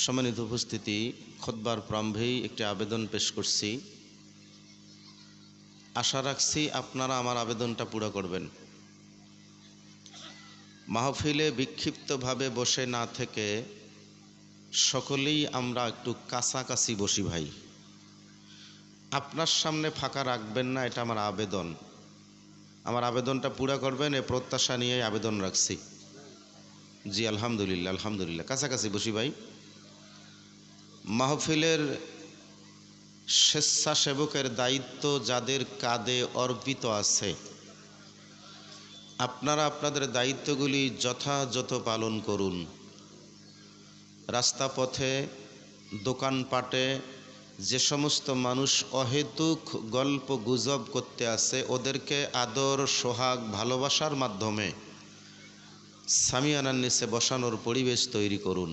সম্মানিত উপস্থিতি, খোদবার প্রাম্ভেই একটি আবেদন পেশ করছি। আশা রাখছি আপনারা আমার আবেদনটা পুরো করবেন। মাহফিলে বিক্ষিপ্তভাবে বসে না থেকে সকলেই আমরা একটু কাছাকাছি বসি ভাই। আপনার সামনে ফাঁকা রাখবেন না, এটা আমার আবেদন। আমার আবেদনটা পুরো করবেন, এ প্রত্যাশা নিয়ে আবেদন রাখছি। জি, আলহামদুলিল্লাহ আলহামদুলিল্লাহ, কাছাকাছি বসি ভাই। মাহফিলের স্বেচ্ছাসেবকের দায়িত্ব যাদের কাঁধে অর্পিত আছে, আপনারা আপনাদের দায়িত্বগুলি যথাযথ পালন করুন। রাস্তা পথে, দোকানপাটে যে সমস্ত মানুষ অহেতুক গল্প গুজব করতে আছে ওদেরকে আদর, সোহাগ, ভালোবাসার মাধ্যমে সামিয়ানার নিচে বসানোর পরিবেশ তৈরি করুন।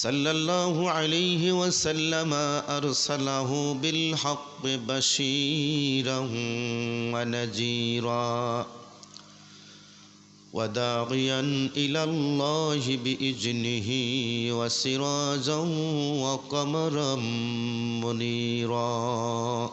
صلى الله عليه وسلم أرسله بالحق بشيرا ونجيرا وداعيا إلى الله بإذنه وسراجا وقمرا منيرا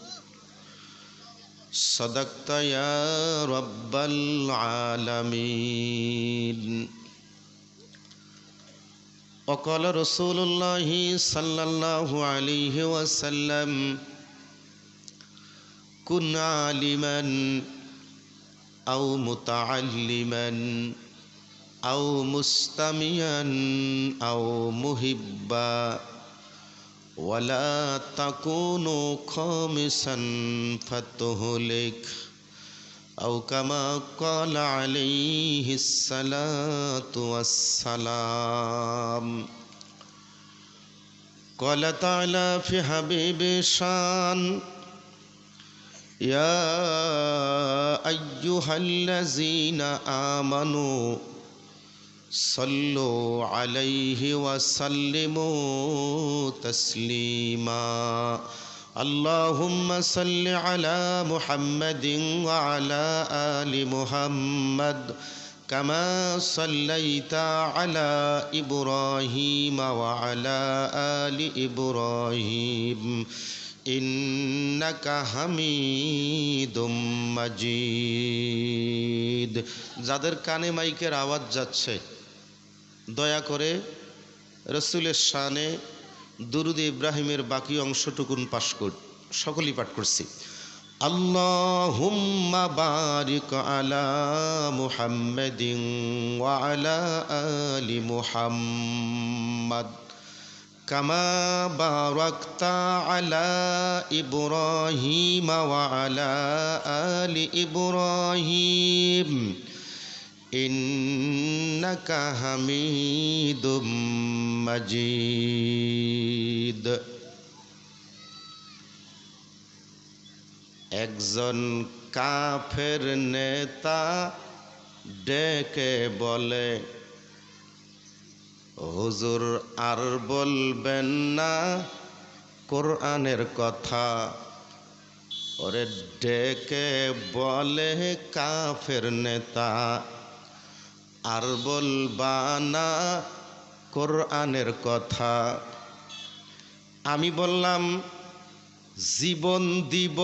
صدقت يا رب العالمين. وقال رسول الله صلى الله عليه وسلم كن عالما أو متعلما أو مستمعا أو محبا ولا تكونوا خامسا فتهلك. أو كما قال عليه الصلاة والسلام. قال تعالى في حبيب شان يا أيها الذين آمنوا صلوا عليه وسلموا تسليما اللهم صل على محمد وعلى ال محمد كما صليت على ابراهيم وعلى ال ابراهيم انك حميد مجيد যাদের কানে মাইকের আওয়াজ যাচ্ছে দয়া করে রসুলের শানে দুরুদ ইব্রাহিমের বাকি অংশটুকুন পাশ কর, সকলেই পাঠ করছি। আল্লাহুম্মা বারিক আলা মুহাম্মাদিন ওয়া আলা আলি মুহাম্মাদ কামা বারাকতা আলা ইব্রাহিম ওয়া আলা আলি ইব্রাহিম। ইন্নাকা হামিদুম মাজিদ একজন কাফের নেতা ডেকে বলে, হুজুর আর বলবেন না, কোরআনের কথা। ওরে ডেকে বলে কাফের নেতা আর বলবা না কোরআনের কথা। আমি বললাম, জীবন দিব,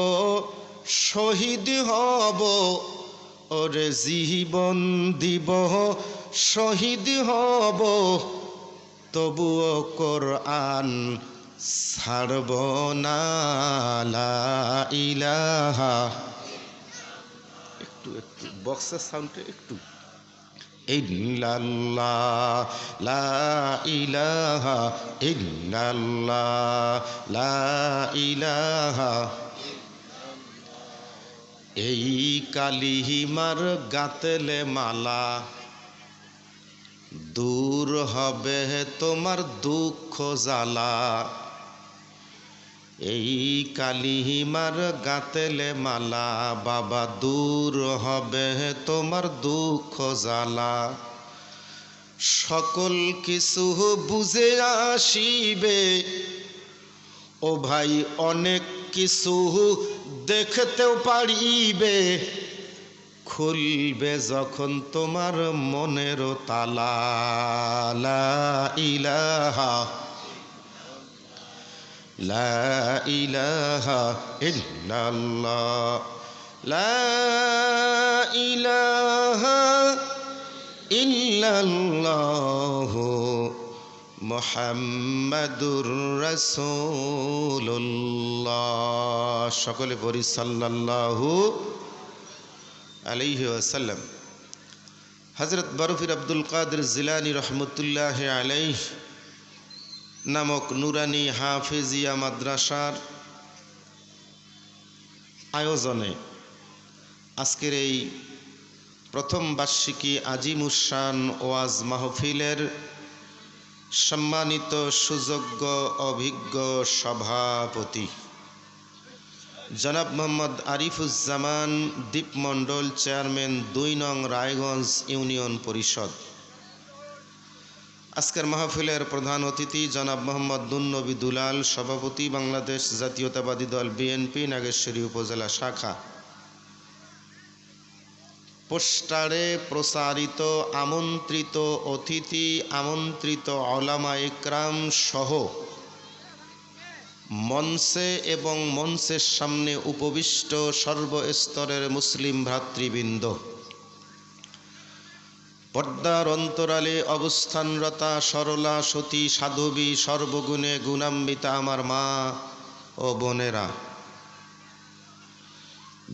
শহীদ হব। ওরে জীবন দিব, শহীদ হব। তবুও কোরআন ছাড়ব না ইলাহা। একটু একটু বক্সের সাউন্ডে একটু। ইল্লাল্লাহ, লা ইলাহা ইল্লাল্লাহ, লা ইলাহা এই কালিহিমার গাতেলে মালা দূর হবে তোমার দুঃখ জ্বালা। এই কালিহিমার গাতেলে মালা, বাবা দূর হবে তোমার দুঃখ জ্বালা। সকল কিছু বুঝে আসিবে, ও ভাই অনেক কিছু দেখতেও পারিবে। খুলবে যখন তোমার মনের তালা লা ইলাহা লা ইলাহা ইল্লাল্লাহ লা ইলাহা ইল্লাল্লাহ মোহাম্মদুর রসুল্লাহ সকলে পড়ি সাল্লাল্লাহু আলাইহি ওয়াসাল্লাম হজরত বরফির আব্দুল কাদের জিলানি রহমতুল্লাহ আলাইহ নামক নুরানি হাফেজিয়া মাদ্রাসার আয়োজনে আজকের এই প্রথম বার্ষিকী আজিমুসান ওয়াজ মাহফিলের সম্মানিত সুযোগ্য অভিজ্ঞ সভাপতি জনাব মোহাম্মদ আরিফুজ্জামান দ্বীপমণ্ডল চেয়ারম্যান দুই নং রায়গঞ্জ ইউনিয়ন পরিষদ। আজকের মাহফিলের প্রধান অতিথি জনাব মোহাম্মদ দুন্নবী দুলাল, সভাপতি বাংলাদেশ জাতীয়তাবাদী দল বিএনপি, নাগেশ্বরী উপজেলা শাখা। পোস্টারে প্রসারিত আমন্ত্রিত অতিথি, আমন্ত্রিত অলামা ইকরাম সহ মঞ্চে এবং মঞ্চের সামনে উপবিষ্ট সর্বস্তরের মুসলিম ভ্রাতৃবৃন্দ। পর্দার অন্তরালে অবস্থানরতা সরলা সতী সাধবী সর্বগুণে গুণাম্বিতা আমার মা ও বোনেরা।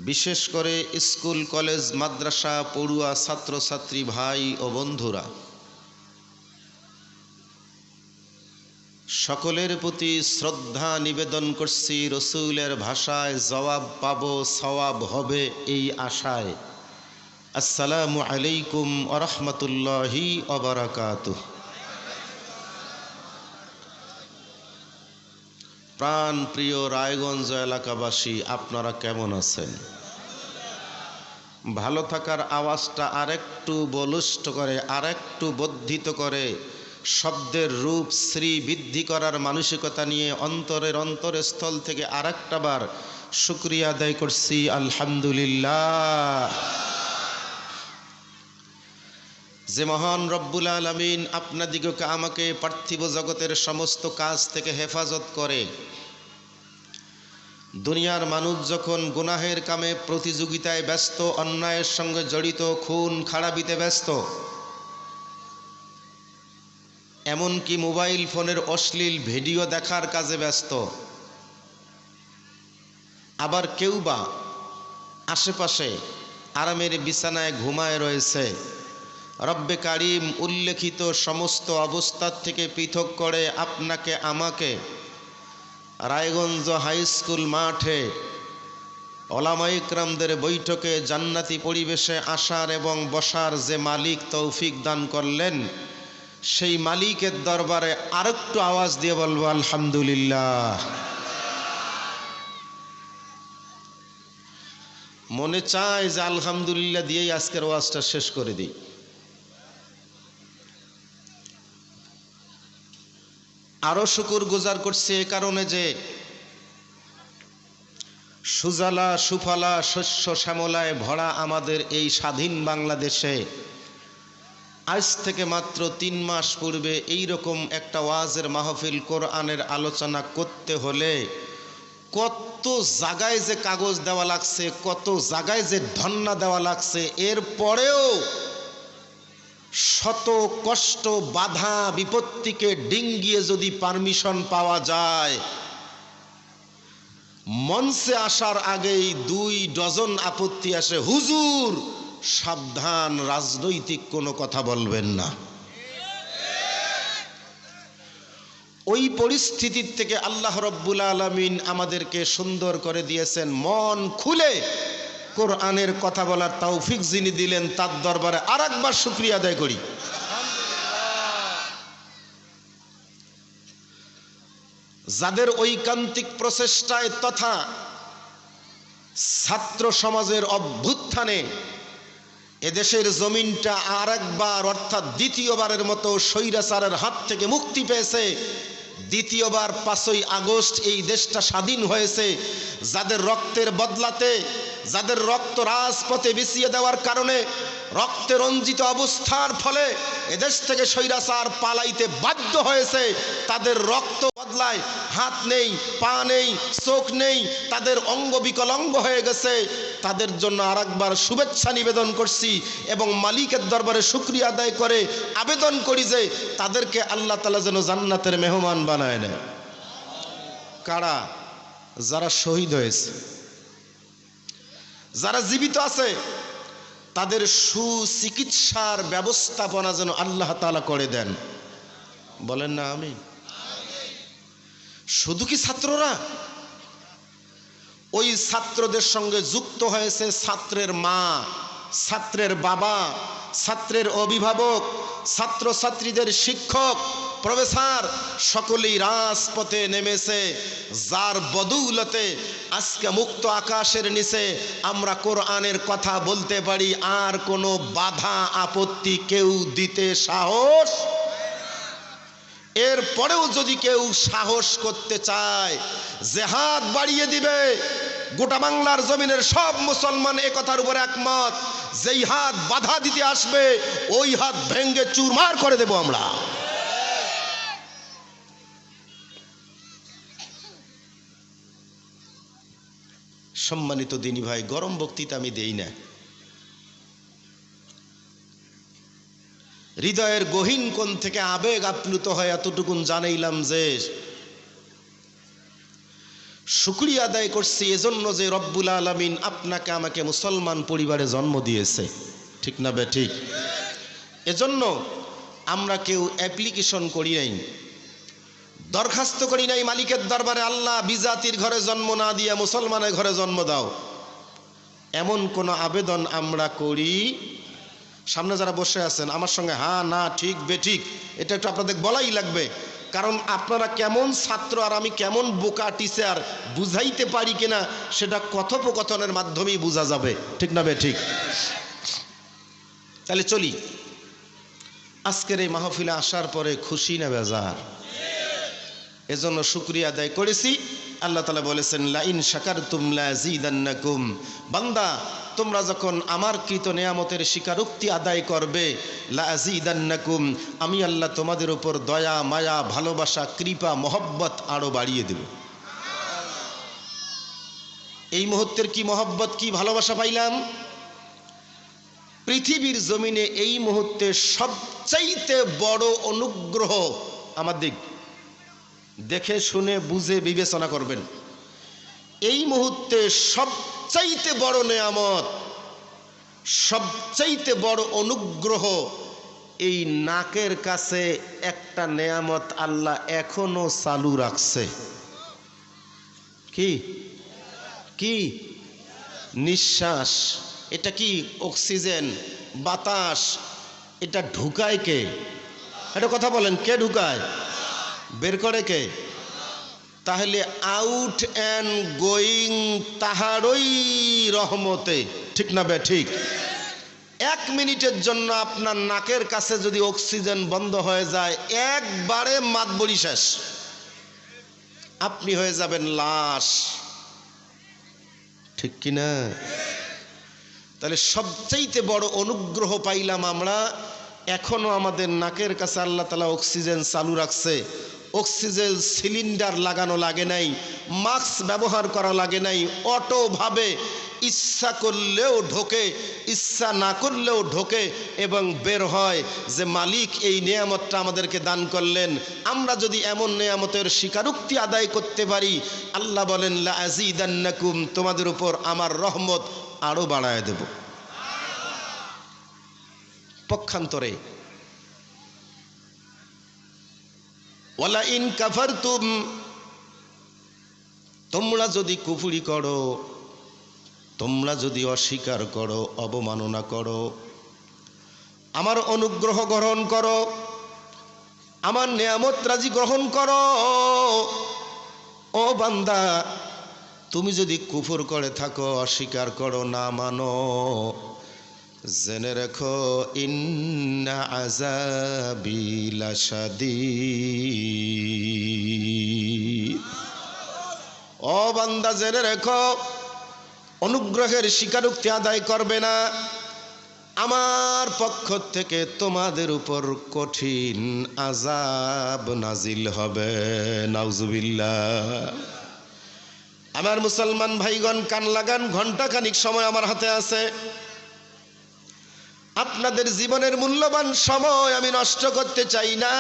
বিশেষ করে স্কুল, কলেজ, মাদ্রাসা, পড়ুয়া, ছাত্রছাত্রী ভাই ও বন্ধুরা, সকলের প্রতি শ্রদ্ধা নিবেদন করছি, রসুলের ভাষায় জবাব পাব, সওয়াব হবে এই আশায়। আসসালামু আলাইকুম আরহামতুল্লাহি অবরাকাত প্রাণ প্রিয় রায়গঞ্জ এলাকাবাসী, আপনারা কেমন আছেন? ভালো থাকার আওয়াজটা আরেকটু বলিষ্ঠ করে, আরেকটু বর্ধিত করে, শব্দের রূপ শ্রী বৃদ্ধি করার মানসিকতা নিয়ে অন্তরের অন্তরস্থল থেকে আরেকটা বার শুক্রিয়া আদায় করছি। আলহামদুলিল্লাহ। যে মহান রব্বুল আলমিন আপনাদিগকে আমাকে পার্থিব জগতের সমস্ত কাজ থেকে হেফাজত করে। দুনিয়ার মানুষ যখন গুনাহের কামে প্রতিযোগিতায় ব্যস্ত, অন্যায়ের সঙ্গে জড়িত, খুন, খারাপিতে ব্যস্ত, এমনকি মোবাইল ফোনের অশ্লীল ভিডিও দেখার কাজে ব্যস্ত, আবার কেউ বা আশেপাশে আরামের বিছানায় ঘুমায় রয়েছে। রব্বে কারিম উল্লেখিত সমস্ত অবস্থার থেকে পৃথক করে আপনাকে আমাকে রায়গঞ্জ হাই স্কুল মাঠে ওলামাইকরামদের বৈঠকে জান্নাতি পরিবেশে আসার এবং বসার যে মালিক তৌফিক দান করলেন, সেই মালিকের দরবারে আরেকটু আওয়াজ দিয়ে বলব, আলহামদুলিল্লাহ। মনে চায় যে আলহামদুলিল্লাহ দিয়েই আজকের ওয়াজটা শেষ করে দিই। আরও শুকুর গুজার করছে এ কারণে যে সুজালা সুফলা শস্য শ্যামলায় ভরা আমাদের এই স্বাধীন বাংলাদেশে আজ থেকে মাত্র তিন মাস পূর্বে এই রকম একটা ওয়াজের মাহফিল কোরআনের আলোচনা করতে হলে কত জায়গায় যে কাগজ দেওয়া লাগছে, কত জায়গায় যে ধন্না দেওয়া লাগছে এর পরেও শত কষ্ট বাধা বিপত্তিকে ডিঙ্গিয়ে যদি পারমিশন পাওয়া যায়, মঞ্চে আসার আগেই দুই ডজন আপত্তি আসে। হুজুর, সাবধান, রাজনৈতিক কোনো কথা বলবেন না। ওই পরিস্থিতির থেকে আল্লাহ রব্বুল আলমিন আমাদেরকে সুন্দর করে দিয়েছেন। মন খুলে কোরআনের কথা বলার তৌফিক যিনি দিলেন, তার দরবারে আর একবার শুক্রিয়া আদায় করি। যাদের ঐকান্তিক প্রচেষ্টায় তথা ছাত্র সমাজের অভ্যুত্থানে এদেশের জমিনটা আর একবার অর্থাৎ দ্বিতীয়বারের মতো স্বৈরাচারের হাত থেকে মুক্তি পেয়েছে। দ্বিতীয়বার পাঁচই আগস্ট এই দেশটা স্বাধীন হয়েছে। যাদের রক্তের বদলাতে যাদের রক্ত রাজপথে বিছিয়ে দেওয়ার কারণে রক্তে রঞ্জিত অবস্থার ফলে এদেশ থেকে স্বৈরাচার পালাইতে বাধ্য হয়েছে, তাদের রক্ত বদলায়, হাত নেই, পা নেই, চোখ নেই, তাদের অঙ্গ বিকলঙ্গ হয়ে গেছে। তাদের জন্য আর একবার শুভেচ্ছা নিবেদন করছি এবং মালিকের দরবারে শুক্রিয়া আদায় করে আবেদন করি যে তাদেরকে আল্লাহ তালা যেন জান্নাতের মেহমান বানায় নেয়। কারা? যারা শহীদ হয়েছে। যারা জীবিত আছে, তাদের সুচিকিৎসার ব্যবস্থাপনা যেন আল্লাহ তালা করে দেন। বলেন না আমি শুধু কি ছাত্ররা? ওই ছাত্রদের সঙ্গে যুক্ত হয়েছে ছাত্রের মা, ছাত্রের বাবা, ছাত্রের অভিভাবক, ছাত্রছাত্রীদের শিক্ষক প্রফেসর সকলেই রাজপথে নেমেছে, যার বদৌলতে আজকে মুক্ত আকাশের নিচে আমরা কোরআনের কথা বলতে পারি, আর কোনো বাধা আপত্তি কেউ দিতে সাহস? এরপরেও যদি কেউ সাহস করতে চায় হাত বাড়িয়ে দিবে, গোটা বাংলার জমিনের সব মুসলমান এ কথার উপর একমত, যেই হাত বাধা দিতে আসবে, ওই হাত ভেঙ্গে চুরমার করে দেব আমরা। সম্মানিত দিনী ভাই, গরম বক্তৃতা আমি দেই না। হৃদয়ের গহীন কোণ থেকে আবেগ আপ্লুত হয় এতটুকুন জানাইলাম যে, শুক্রিয়া আদায় করছি এজন্য যে রব্বুল আলমিন আপনাকে আমাকে মুসলমান পরিবারে জন্ম দিয়েছে। ঠিক না বে ঠিক? এজন্য আমরা কেউ অ্যাপ্লিকেশন করি নাই। দরখাস্ত করি নাই, মালিকের দরবারে আল্লাহ বিজাতির ঘরে জন্ম না দিয়ে মুসলমানের ঘরে জন্ম দাও। এমন কোনো আবেদন আমরা করি? সামনে যারা বসে আছেন, আমার সঙ্গে হা না, ঠিক, বে, ঠিক। এটা একটু আপনাদের বলাই লাগবে। কারণ আপনারা কেমন ছাত্র আর আমি কেমন বোকা টিচার বুঝাইতে পারি কিনা, সেটা কথোপকথনের মাধ্যমেই বোঝা যাবে। ঠিক না, বে, ঠিক? তাহলে চলি। আজকের এই মাহফিলে আসার পরে খুশি না বেজার? এজন্য শুক্রিয়া আদায় করেছি। আল্লাহ তালা বলেছেন, লাইন শাকার তুমলা জিদান্নাকুম। বান্দা, তোমরা যখন আমার কৃত নেয়ামতের স্বীকারোক্তি আদায় করবে লাজিদান্নাকুম আমি আল্লাহ তোমাদের উপর দয়া, মায়া, ভালোবাসা, কৃপা, মহব্বত আরও বাড়িয়ে দেব। এই মুহূর্তের কি মহব্বত, কি ভালোবাসা পাইলাম? পৃথিবীর জমিনে এই মুহূর্তে সবচাইতে বড় অনুগ্রহ আমার দিক। দেখে শুনে বুঝে বিবেচনা করবেন। এই মুহূর্তে সবচাইতে বড় নেয়ামত, সবচাইতে বড় অনুগ্রহ এই নাকের কাছে একটা নেয়ামত আল্লাহ এখনও চালু রাখছে। কি? কি? নিঃশ্বাস। এটা কি অক্সিজেন? বাতাস? এটা ঢুকায় কে? এটা কথা বলেন, কে ঢুকায়? বের করে কে? তাহলে আউট অ্যান্ড গোয়িং তাহারই রহমতে। ঠিক না বে, ঠিক? এক মিনিটের জন্য আপনার নাকের কাছে যদি অক্সিজেন বন্ধ হয়ে যায়, একবারে মাতবড়ি শেষ। আপনি হয়ে যাবেন লাশ। ঠিক কি না? তাহলে সবচাইতে বড় অনুগ্রহ পাইলাম আমরা, এখনও আমাদের নাকের কাছে আল্লাহ তালা অক্সিজেন চালু রাখছে। অক্সিজেন সিলিন্ডার লাগানো লাগে নাই, মাস্ক ব্যবহার করা লাগে নাই অটোভাবে ইচ্ছা করলেও ঢোকে, ইচ্ছা না করলেও ঢোকে এবং বের হয় যে মালিক এই নিয়ামতটা আমাদেরকে দান করলেন। আমরা যদি এমন নিয়ামতের স্বীকারোক্তি আদায় করতে পারি, আল্লাহ বলেন, লা আজিদান্নাকুম তোমাদের উপর আমার রহমত আরও বাড়ায় দেব। পক্ষান্তরে ওয়ালা ইন কাফারতুম, তোমরা যদি কুফুরি করো, তোমরা যদি অস্বীকার করো, অবমাননা করো, আমার অনুগ্রহ গ্রহণ করো, আমার নেয়ামত রাজি গ্রহণ করো, ও বান্দা, তুমি যদি কুফর করে থাকো, অস্বীকার করো, না মানো। জেনে রেখো, ইন্না আজাবিলাসাদি ও বান্দা, জেনে রেখো, অনুগ্রহের স্বীকারোক্তি আদায় করবে না। আমার পক্ষ থেকে তোমাদের উপর কঠিন আজাব নাজিল হবে, নাউজুবিল্লাহ। আমার মুসলমান ভাইগণ কান লাগান ঘণ্টা খানিক সময় আমার হাতে আছে। আপনাদের জীবনের মূল্যবান সময় আমি নষ্ট করতে চাই না।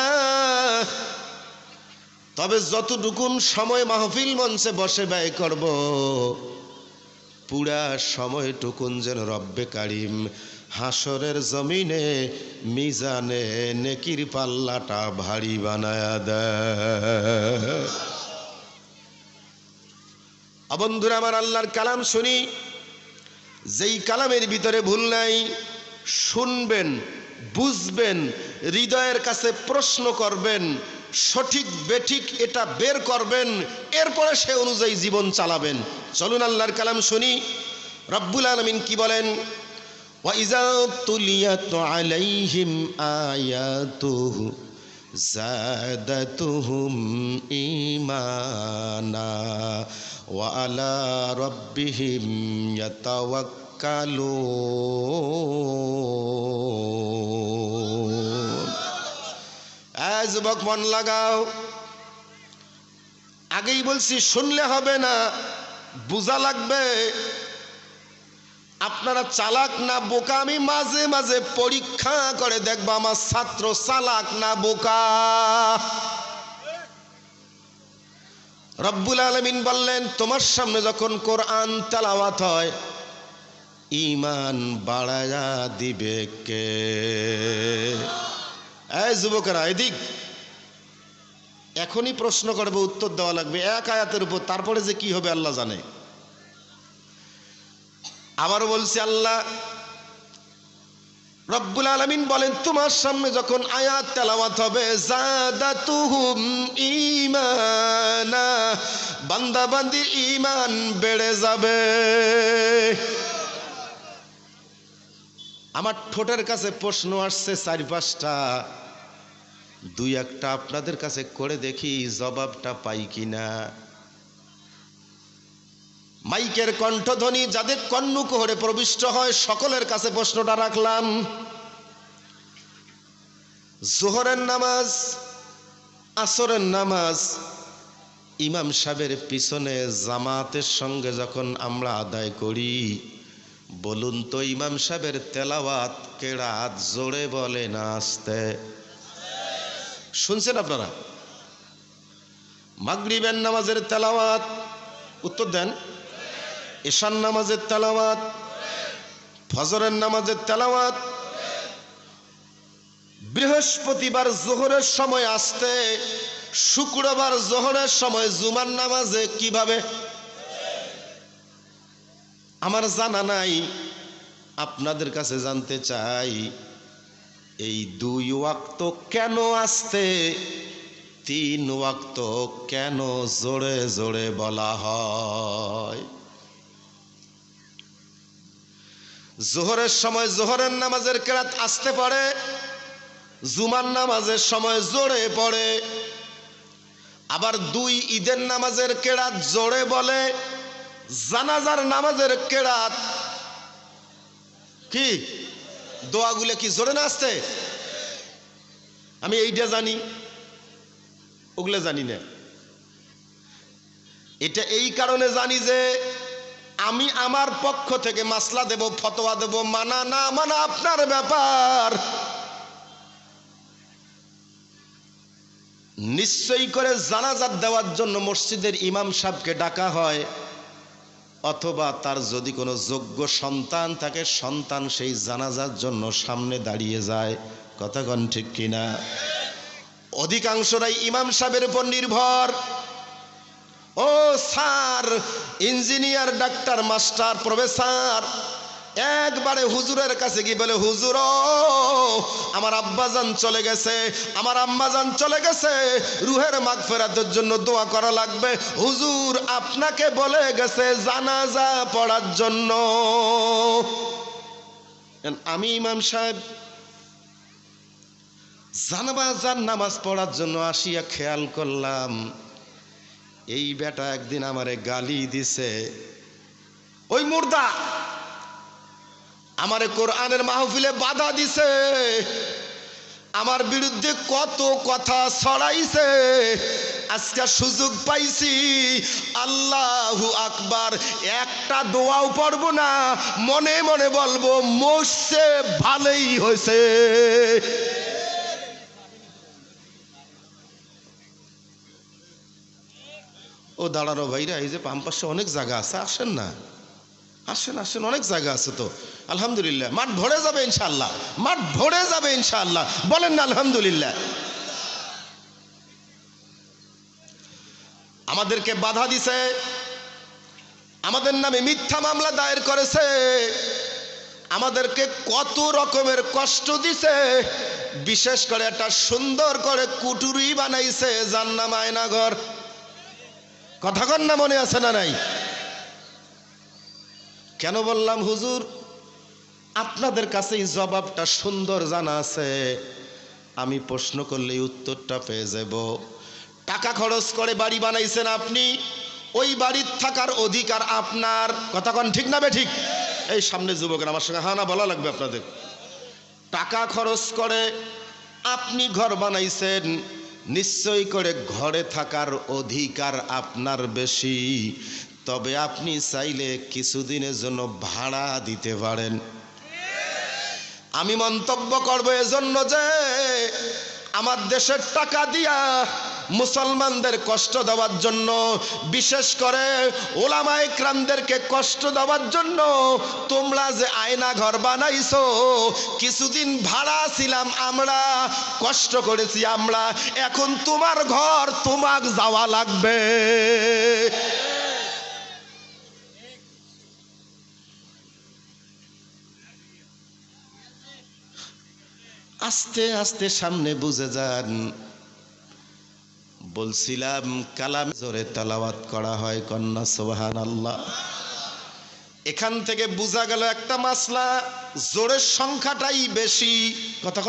তবে যতটুকুন সময় মাহফিল মঞ্চে বসে ব্যয় করব, পুরা সময়টুকুন যেন রব্বে কারিম। হাসরের জমিনে মিজানে নেকির পাল্লাটা ভারী বানায়া দেয়। বন্ধুরা আমার আল্লাহর কালাম শুনি, যেই কালামের ভিতরে ভুল নাই শুনবেন বুঝবেন হৃদয়ের কাছে প্রশ্ন করবেন সঠিক বেঠিক এটা বের করবেন এরপরে সে অনুযায়ী জীবন চালাবেন চলুন আল্লাহর কালাম শুনি রব্বুল আলমিন কি বলেন وإذا تليت عليهم آياته زادتهم إيمانا وعلى ربهم يتوكلون যুবক মন লাগাও। আগেই বলছি, শুনলে হবে না, বোঝা লাগবে। আপনারা চালাক না বোকা, আমি মাঝে মাঝে পরীক্ষা করে দেখব, আমার ছাত্র চালাক না বোকা। রব্বুল আলমিন বললেন, তোমার সামনে যখন কোরআন তেলাওয়াত হয় ইমান বাড়ায়া দিবে কে? যুবকেরা, এদিক। এখনই প্রশ্ন করবে, উত্তর দেওয়া লাগবে। এক আয়াতের উপর, তারপরে যে কি হবে আল্লাহ জানে। আবারও বলছি আল্লাহ, রব্বুল আলমিন বলেন, তোমার সামনে যখন আয়াত তেলাওয়াত হবে, জাদাতুহুম ইমানা বান্দা বান্দির ইমান বেড়ে যাবে। আমার ঠোঁটের কাছে প্রশ্ন আসছে চারি পাঁচটা। দুই একটা আপনাদের কাছে করে দেখি জবাবটা পাই কিনা। মাইকের কণ্ঠধ্বনি যাদের কর্ণকুহরে প্রবিষ্ট হয়, সকলের কাছে প্রশ্নটা রাখলাম। জোহরের নামাজ, আসরের নামাজ ইমাম সাহেবের পিছনে জামাতের সঙ্গে যখন আমরা আদায় করি, বলুন তো ইমাম সাহেবের তেলাওয়াত কেরাত জোরে বলে না আসতে। শুনছেন আপনারা? মাগরিবের নামাজের তেলাওয়াত, উত্তর দেন। ঈশান নামাজের তেলাওয়াত, ফজরের নামাজের তেলাওয়াত। বৃহস্পতিবার জোহরের সময় আসতে, শুক্রবার জোহরের সময় জুমার নামাজে কীভাবে? আমার জানা নাই। আপনাদের কাছে জানতে চাই। এই দুই ওয়াক্ত কেন আসতে? তিন ওয়াক্ত কেন জোরে জোরে বলা হয়? জোহরের সময় জোহরের নামাজের কেরাত আসতে পারে, জুমার নামাজের সময় জোরে পড়ে। আবার দুই ঈদের নামাজের কেরাত জোরে বলে, জানাজার নামাজের কেরাত কি? দোয়াগুলো কি জোরে না আসতে? আমি এইটা জানি, ওগুলো জানি না। এটা এই কারণে জানি যে আমি আমার পক্ষ থেকে মাসলা দেব, ফতোয়া দেব, মানা না মানা আপনার ব্যাপার। নিশ্চয়ই করে জানাজাত দেওয়ার জন্য মসজিদের ইমাম সাহেবকে ডাকা হয়। অথবা তার যদি কোনো যোগ্য সন্তান থাকে, সন্তান সেই জানাজার জন্য সামনে দাঁড়িয়ে যায়। কথা কন ঠিক কিনা? অধিকাংশরাই ইমাম সাহেবের উপর নির্ভর। ও sir, engineer, doctor, master, professor একবারে হুজুরের কাছে গিয়ে বলে, হুজুর আমার আব্বাজান চলে গেছে, আমার আম্মাজান চলে গেছে, রুহের মাগ ফেরাতের জন্য দোয়া করা লাগবে। হুজুর, আপনাকে বলে গেছে জানাজা পড়ার জন্য। আমি ইমাম সাহেব জানাবাজার নামাজ পড়ার জন্য আসিয়া খেয়াল করলাম, এই বেটা একদিন আমারে গালি দিছে। ওই মুর্দা আমারে কোরআনের মাহফিলে বাধা দিছে। আমার বিরুদ্ধে কত কথা ছড়াইছে। আজকে সুযোগ পাইছি। আল্লাহু আকবার, একটা দোয়াও পড়ব না, মনে মনে বলব মোশে ভালোই হয়েছে। ও দাঁড়ানো ভাইরা, এই যে পাম্পাসে অনেক জায়গা আছে, আসেন না। আসেন আসেন, অনেক জায়গা আছে তো। আলহামদুলিল্লাহ। মাঠ ভরে যাবে ইনশাল্লাহ মাঠ ভরে যাবে ইনশাল্লাহ বলেন না, আলহামদুলিল্লাহ। আমাদেরকে বাধা দিছে। আমাদের নামে মিথ্যা মামলা দায়ের করেছে। আমাদেরকে কত রকমের কষ্ট দিছে। বিশেষ করে একটা সুন্দর করে কুটুরি বানাইছে জান্নাম আয়নাঘর কথা কন না মনে আছে না নাই? কেন বললাম, হুজুর? আপনাদের কাছে এই জবাবটা সুন্দর জানা আছে। আমি প্রশ্ন করলে উত্তরটা পেয়ে যাব। টাকা খরচ করে বাড়ি বানাইছেন আপনি, ওই বাড়ির থাকার অধিকার আপনার। কথা কন ঠিক না বে ঠিক এই সামনে যুবকের আমার সঙ্গে হানা বলা লাগবে আপনাদের। টাকা খরচ করে আপনি ঘর বানাইছেন, নিশ্চয় করে ঘরে থাকার অধিকার আপনার বেশি। তবে আপনি চাইলে কিছুদিনের জন্য ভাড়া দিতে পারেন। আমি মন্তব্য করব এজন্য যে, আমার দেশের টাকা দিয়া মুসলমানদের কষ্ট দেওয়ার জন্য, বিশেষ করে ওলামায় ক্রামদেরকে কষ্ট দেওয়ার জন্য তোমরা যে আয়না ঘর বানাইছো, কিছুদিন ভাড়া ছিলাম আমরা, কষ্ট করেছি আমরা, এখন তোমার ঘর তোমাক যাওয়া লাগবে। আস্তে আস্তে সামনে বুঝে যান। বলছিলাম, কালাম জোরে তালাওয়াত করা হয় কন্যা সোহান আল্লাহ এখান থেকে বোঝা গেল একটা মাসলা, জোরের সংখ্যাটাই বেশি। কথা